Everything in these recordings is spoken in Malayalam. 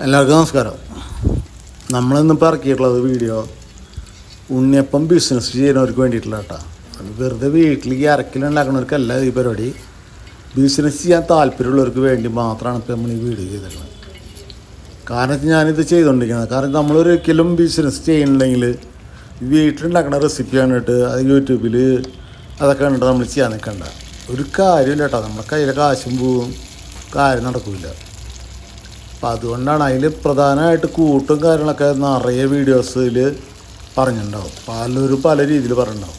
എല്ലാവർക്കും നമസ്കാരം. നമ്മളിന്നിപ്പോൾ ഇറക്കിയിട്ടുള്ളത് വീഡിയോ ഉണ്ണിയപ്പം ബിസിനസ് ചെയ്യുന്നവർക്ക് വേണ്ടിയിട്ടുള്ള കേട്ടോ. അത് വെറുതെ വീട്ടിലേക്ക് അരക്കിലുണ്ടാക്കുന്നവർക്കല്ല ഈ പരിപാടി. ബിസിനസ് ചെയ്യാൻ താല്പര്യമുള്ളവർക്ക് വേണ്ടി മാത്രമാണ് ഇപ്പോൾ നമ്മൾ ഈ വീഡിയോ ചെയ്തിട്ടുള്ളത്. കാരണം ഞാനിത് ചെയ്തുകൊണ്ടിരിക്കുന്നത് കാരണം നമ്മളൊരിക്കലും ബിസിനസ് ചെയ്യുന്നുണ്ടെങ്കിൽ വീട്ടിലുണ്ടാക്കുന്ന റെസിപ്പി കണ്ടിട്ട് അത് യൂട്യൂബിൽ അതൊക്കെ കണ്ടിട്ട് നമ്മൾ ചെയ്യാൻ നിൽക്കണ്ട. ഒരു കാര്യമില്ല കേട്ടോ. നമ്മുടെ കയ്യിലെ കാശും പോവും. കാര്യം നടക്കില്ല അപ്പം അതുകൊണ്ടാണ് അതിൽ പ്രധാനമായിട്ട് കൂട്ടും കാര്യങ്ങളൊക്കെ നിറയെ വീഡിയോസിൽ പറഞ്ഞിട്ടുണ്ടാവും. പലരും പല രീതിയിൽ പറഞ്ഞിട്ടുണ്ടാവും.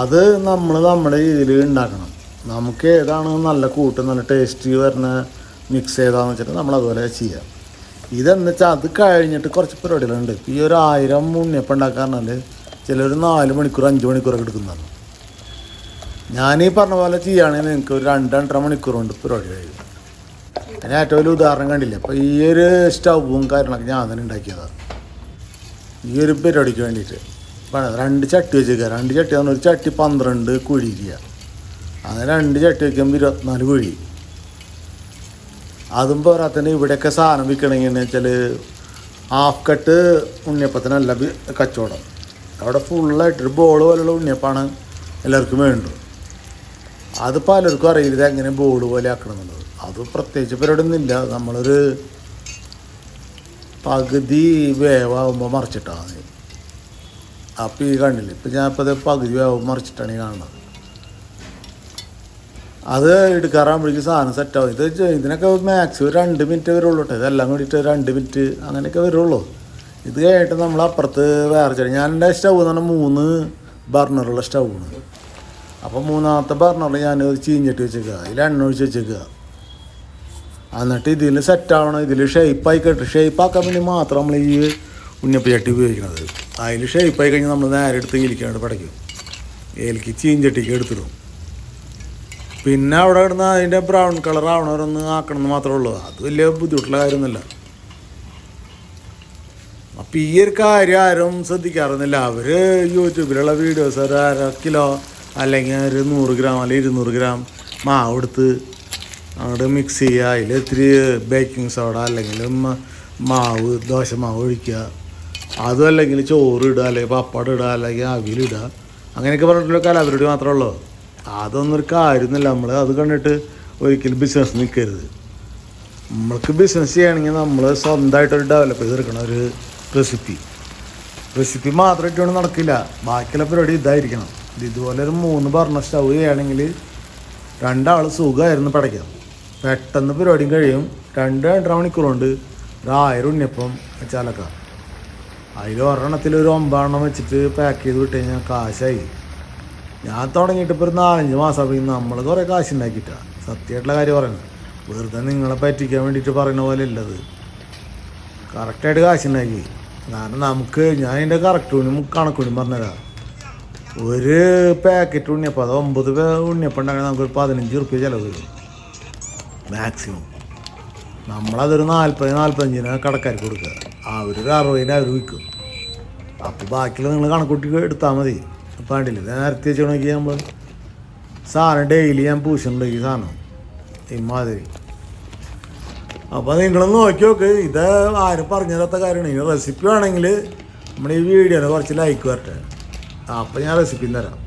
അത് നമ്മൾ നമ്മുടെ രീതിയിൽ ഉണ്ടാക്കണം നമുക്ക് ഏതാണ് നല്ല കൂട്ട് നല്ല ടേസ്റ്റ് വരുന്ന മിക്സ് ചെയ്താന്ന് വെച്ചിട്ട് നമ്മൾ അതുപോലെ ചെയ്യാം. ഇതെന്ന് വെച്ചാൽ അത് കഴിഞ്ഞിട്ട് കുറച്ച് പരിപാടികളുണ്ട്. ഈ ഒരു ആയിരം ഉണ്ണിയപ്പം ഉണ്ടാക്കാറിനാൽ ചിലർ നാല് മണിക്കൂർ അഞ്ച് മണിക്കൂറൊക്കെ എടുക്കുന്നതാണ് ഞാൻ ഈ പറഞ്ഞ പോലെ ചെയ്യുകയാണെങ്കിൽ നിങ്ങൾക്ക് ഒരു രണ്ട് രണ്ടര മണിക്കൂർ കൊണ്ട് പരിപാടി കഴിയും. അതിന് ഏറ്റവും വലിയ ഉദാഹരണം കണ്ടില്ല? അപ്പോൾ ഈ ഒരു സ്റ്റൗവും കാര്യങ്ങളൊക്കെ ഞാൻ തന്നെ ഉണ്ടാക്കിയതാണ് ഈ ഒരു പരിപാടിക്ക് വേണ്ടിയിട്ട്. വേണം രണ്ട് ചട്ടി വെച്ചേക്കുക രണ്ട് ചട്ടി പറഞ്ഞാൽ ഒരു ചട്ടി പന്ത്രണ്ട് കുഴിക്കുക അങ്ങനെ രണ്ട് ചട്ടി വയ്ക്കുമ്പോൾ ഇരുപത്തിനാല് കുഴി. അതും പോരാത്തന്നെ ഇവിടെയൊക്കെ സാധനം വിൽക്കണമെങ്കിൽ എന്ന് വെച്ചാൽ ഹാഫ് കട്ട് ഉണ്ണിയപ്പത്തിനല്ല കച്ചവടം. അവിടെ ഫുള്ളായിട്ടൊരു ബോൾ പോലുള്ള ഉണ്ണിയപ്പാണ് എല്ലാവർക്കും വേണ്ടത്. അത് പലർക്കും അറിയില്ല എങ്ങനെ ബോൾ പോലെ ആക്കണം എന്നുള്ളത് അത് പ്രത്യേകിച്ച് പരിപാടിയൊന്നുമില്ല നമ്മളൊരു പകുതി വേവാകുമ്പോൾ മറിച്ചിട്ടാണ് അപ്പം ഈ കണ്ടില്ല? ഇപ്പം ഞാൻ ഇപ്പോൾ പകുതി വേവ് മറിച്ചിട്ടാണ് ഈ കാണുന്നത്. അത് എടുക്കാറാകുമ്പോഴേക്കും സാധനം സെറ്റാവും ഇത് ഇതിനൊക്കെ മാക്സിമം രണ്ട് മിനിറ്റ് വരുള്ളൂ കേട്ടോ ഇതെല്ലാം കൂടിയിട്ട് രണ്ട് മിനിറ്റ് അങ്ങനെയൊക്കെ വരുള്ളൂ. ഇത് കഴിഞ്ഞിട്ട് നമ്മൾ അപ്പുറത്ത് വേറെ ചെടി. ഞാൻ എന്റെ സ്റ്റൗ എന്ന് പറഞ്ഞാൽ മൂന്ന് ബർണറുള്ള സ്റ്റൗവാണ് അപ്പോൾ മൂന്നാമത്തെ ബർണറിൽ ഞാൻ ചീഞ്ഞിട്ട് വെച്ചേക്കുക അതിൽ എണ്ണ ഒഴിച്ച് വെച്ചേക്കുക എന്നിട്ട് ഇതിൽ സെറ്റാവണം ഇതിൽ ഷേപ്പായി കെട്ട് ഷേപ്പാക്കാൻ വേണ്ടി മാത്രം നമ്മൾ ഈ ഉണ്ണിയപ്പ ചട്ടി ഉപയോഗിക്കുന്നത് അതിൽ ഷേപ്പായി കഴിഞ്ഞാൽ നമ്മൾ നേരെ എടുത്ത് ഏലിക്കാണ്ട് പടയ്ക്കും. ഏലിക്ക് ചീഞ്ചട്ടിക്ക് എടുത്തിടും. പിന്നെ അവിടെ കിടന്ന് അതിന്റെ ബ്രൗൺ കളർ ആവണവരൊന്ന് ആക്കണം എന്ന് മാത്രമേ ഉള്ളൂ. അത് വലിയ ബുദ്ധിമുട്ടുള്ള കാര്യമൊന്നുമില്ല. അപ്പം ഈ ഒരു കാര്യം ആരും ശ്രദ്ധിക്കാറൊന്നുമില്ല. അവർ യൂട്യൂബിലുള്ള വീഡിയോസ് ഒരു അര കിലോ അല്ലെങ്കിൽ ഒരു നൂറ് ഗ്രാം അല്ലെങ്കിൽ ഇരുന്നൂറ് ഗ്രാം മാവ് എടുത്ത് അങ്ങോട്ട് മിക്സ് ചെയ്യുക. അതിൽ ഇത്തിരി ബേക്കിംഗ് സോഡ അല്ലെങ്കിൽ മാവ് ദോശമാവ് ഒഴിക്കുക. അതും അല്ലെങ്കിൽ ചോറ് ഇടുക അല്ലെങ്കിൽ പപ്പടം ഇടുക അല്ലെങ്കിൽ അവിലിടുക അങ്ങനെയൊക്കെ പറഞ്ഞിട്ടുള്ള കലാപരിപാടി മാത്രമേ ഉള്ളൂ. അതൊന്നും ഒരു കാര്യമൊന്നുമില്ല നമ്മൾ അത് കണ്ടിട്ട് ഒരിക്കലും ബിസിനസ് നിൽക്കരുത്. നമ്മൾക്ക് ബിസിനസ് ചെയ്യണമെങ്കിൽ നമ്മൾ സ്വന്തമായിട്ടൊരു ഡെവലപ്പ് ചെയ്തെടുക്കണം ഒരു റെസിപ്പി റെസിപ്പി മാത്രം ഇട്ടുകൊണ്ട് നടക്കില്ല. ബാക്കിയുള്ള പരിപാടി ഇതായിരിക്കണം. ഇത് ഇതുപോലെ ഒരു മൂന്ന് പറഞ്ഞ സ്റ്റൗ ചെയ്യുകയാണെങ്കിൽ രണ്ടാൾ സുഖമായിരുന്നു പടയ്ക്കാം പെട്ടെന്ന് പരിപാടിയും കഴിയും. രണ്ട് രണ്ടര മണിക്കൂറുണ്ട്. ഒരായിരം ഉണ്ണിയപ്പം വെച്ചാലൊക്കെ. അതിൽ ഒരെണ്ണത്തിൽ ഒരു ഒമ്പതെണ്ണം വെച്ചിട്ട് പാക്ക് ചെയ്ത് വിട്ട് കഴിഞ്ഞാൽ കാശായി. ഞാൻ തുടങ്ങിയിട്ട് ഇപ്പോൾ ഒരു നാലഞ്ച് മാസം നമ്മൾ കുറേ കാശ് ഉണ്ടാക്കിയിട്ടാണ് സത്യമായിട്ടുള്ള കാര്യം പറയുന്നത്. വെറുതെ നിങ്ങളെ പറ്റിക്കാൻ വേണ്ടിയിട്ട് പറയുന്ന പോലെ ഉള്ളത് കറക്റ്റായിട്ട് കാശ് ഉണ്ടാക്കി കാരണം നമുക്ക് ഞാൻ അതിന്റെ കറക്റ്റ് ഉണ്ണി കണക്കുണ്ണി പറഞ്ഞുതരാം. ഒരു പാക്കറ്റ് ഉണ്ണിയപ്പം അത് ഒമ്പത് ഉണ്ണിയപ്പം ഉണ്ടാക്കണമെങ്കിൽ നമുക്കൊരു പതിനഞ്ച് റുപ്യ ചിലവ് വരും. മാക്സിമം നമ്മളതൊരു നാൽപ്പത് നാൽപ്പത്തഞ്ചിന് കടക്കാർക്ക് കൊടുക്കുക. അവരൊരു അറുപതിന് അവർ വിൽക്കും. അപ്പോൾ ബാക്കിയുള്ള നിങ്ങൾ കണക്കൂട്ടി എടുത്താൽ മതി. അപ്പോൾ വേണ്ടില്ല നേരത്തെ വെച്ച് നോക്കിയാൽ നമ്മൾ സാധനം ഡെയിലി ഞാൻ പൂശുന്നുണ്ട് ഈ സാധനം. ഇമാതിരി അപ്പോൾ നിങ്ങൾ നോക്കി നോക്ക്. ഇത് ആരും പറഞ്ഞു തരാത്ത കാര്യമാണ്. ഈ റെസിപ്പി വേണമെങ്കിൽ നമ്മൾ ഈ വീഡിയോനെ കുറച്ച് ലൈക്ക് വരട്ടെ. അപ്പോൾ ഞാൻ റെസിപ്പിയും തരാം.